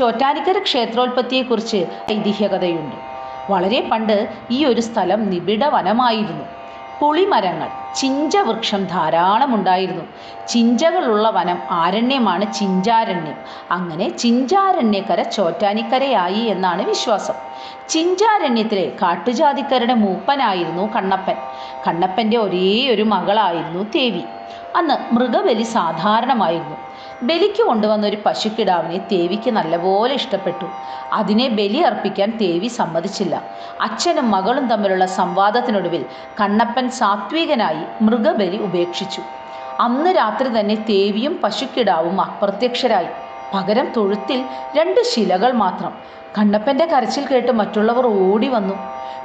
ചോറ്റാനിക്കര ക്ഷേത്രോൽപ്പത്തിയെക്കുറിച്ച് ഐതിഹ്യകഥയുണ്ട്. വളരെ പണ്ട് ഈ ഒരു സ്ഥലം നിബിഡ വനമായിരുന്നു പുളിമരങ്ങൾ ചിഞ്ച വൃക്ഷം ധാരാളം ഉണ്ടായിരുന്നു ചിഞ്ചകളുള്ള വനം ആരണ്യമാണ് ചിഞ്ചാരണ്യം. അങ്ങനെ ചിഞ്ചാരണ്യക്കര ചോറ്റാനിക്കരയായി എന്നാണ് വിശ്വാസം. ചിഞ്ചാരണ്യത്തിലെ കാട്ടുജാതിക്കരുടെ മൂപ്പനായിരുന്നു കണ്ണപ്പൻ. കണ്ണപ്പന്റെ ഒരേ ഒരു മകളായിരുന്നു തേവി അന്ന് മൃഗബലി സാധാരണമായിരുന്നു. ബലിക്ക് കൊണ്ടുവന്ന ഒരു പശുക്കിടാവിനെ തേവിക്ക് നല്ലപോലെ ഇഷ്ടപ്പെട്ടു. അതിനെ ബലി അർപ്പിക്കാൻ തേവി സമ്മതിച്ചില്ല. അച്ഛനും മകളും തമ്മിലുള്ള സംവാദത്തിനൊടുവിൽ കണ്ണപ്പൻ സാത്വികനായി മൃഗബലി ഉപേക്ഷിച്ചു. അന്ന് രാത്രി തന്നെ തേവിയും പശുക്കിടാവും അപ്രത്യക്ഷരായി. പകരം തൊഴുത്തിൽ രണ്ട് ശിലകൾ മാത്രം. കണ്ണപ്പന്റെ കരച്ചിൽ കേട്ട് മറ്റുള്ളവർ ഓടി വന്നു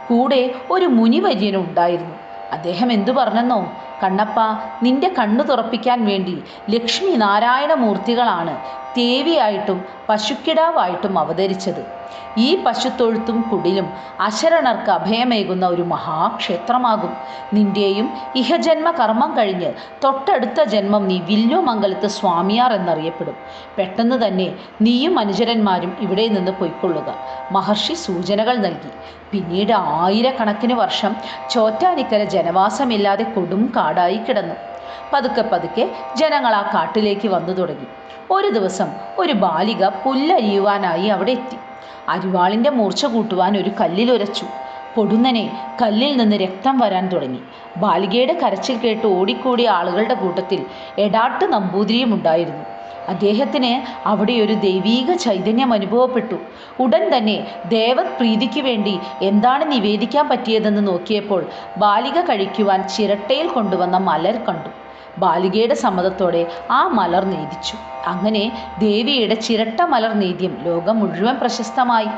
കൂടെ ഒരു മുനിവര്യനും ഉണ്ടായിരുന്നു അദ്ദേഹം എന്തു പറഞ്ഞെന്നോ? കണ്ണപ്പ നിന്റെ കണ്ണു തുറപ്പിക്കാൻ വേണ്ടി ലക്ഷ്മി നാരായണ മൂർത്തികളാണ് ദേവിയായിട്ടും പശുക്കിടാവായിട്ടും അവതരിച്ചത്. ഈ പശുത്തൊഴുത്തും കുടിലും അശരണർക്ക് അഭയമേകുന്ന ഒരു മഹാക്ഷേത്രമാകും. നിന്റെയും ഇഹജന്മ കർമ്മം കഴിഞ്ഞ് തൊട്ടടുത്ത ജന്മം നീ വില്ലുമംഗലത്ത് സ്വാമിയാർ എന്നറിയപ്പെടും. പെട്ടെന്ന് തന്നെ നീയും അനുചരന്മാരും ഇവിടെ നിന്ന് പൊയ്ക്കൊള്ളുക. മഹർഷി സൂചനകൾ നൽകി. പിന്നീട് ആയിരക്കണക്കിന് വർഷം ചോറ്റാനിക്കര ജനവാസമില്ലാതെ കൊടും കാടായി കിടന്നു. പതുക്കെ പതുക്കെ ജനങ്ങൾ ആ കാട്ടിലേക്ക് വന്നു തുടങ്ങി. ഒരു ദിവസം ഒരു ബാലിക പുല്ലരിയുവാനായി അവിടെ എത്തി. അരിവാളിന്റെ മൂർച്ച കൂട്ടുവാൻ ഒരു കല്ലിലുരച്ചു പൊടുന്നനെ കല്ലിൽ നിന്ന് രക്തം വരാൻ തുടങ്ങി. ബാലികയുടെ കരച്ചിൽ കേട്ട് ഓടിക്കൂടിയ ആളുകളുടെ കൂട്ടത്തിൽ എടാട്ട് നമ്പൂതിരിയും ഉണ്ടായിരുന്നു. അദ്ദേഹത്തിന് അവിടെ ഒരു ദൈവീക ചൈതന്യം അനുഭവപ്പെട്ടു. ഉടൻ തന്നെ ദേവപ്രീതിക്ക് വേണ്ടി എന്താണ് നിവേദിക്കാൻ പറ്റിയതെന്ന് നോക്കിയപ്പോൾ ബാലിക കഴിക്കുവാൻ ചിരട്ടയിൽ കൊണ്ടുവന്ന മലർ കണ്ടു. ബാലികയുടെ സമ്മതത്തോടെ ആ മലർ നീതിച്ചു അങ്ങനെ ദേവിയുടെ ചിരട്ട മലർ നീതിയും ലോകം മുഴുവൻ പ്രശസ്തമായി.